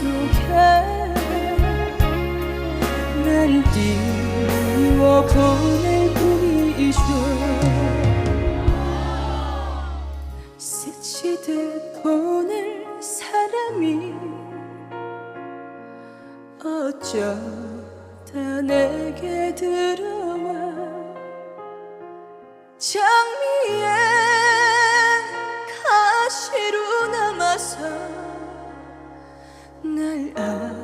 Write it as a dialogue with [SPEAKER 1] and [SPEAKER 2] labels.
[SPEAKER 1] 익숙해 날 띄워 보낼 뿐이죠. 스치듯 보낼 사람이 어쩌다 내게 들어와 장미의 ngây ở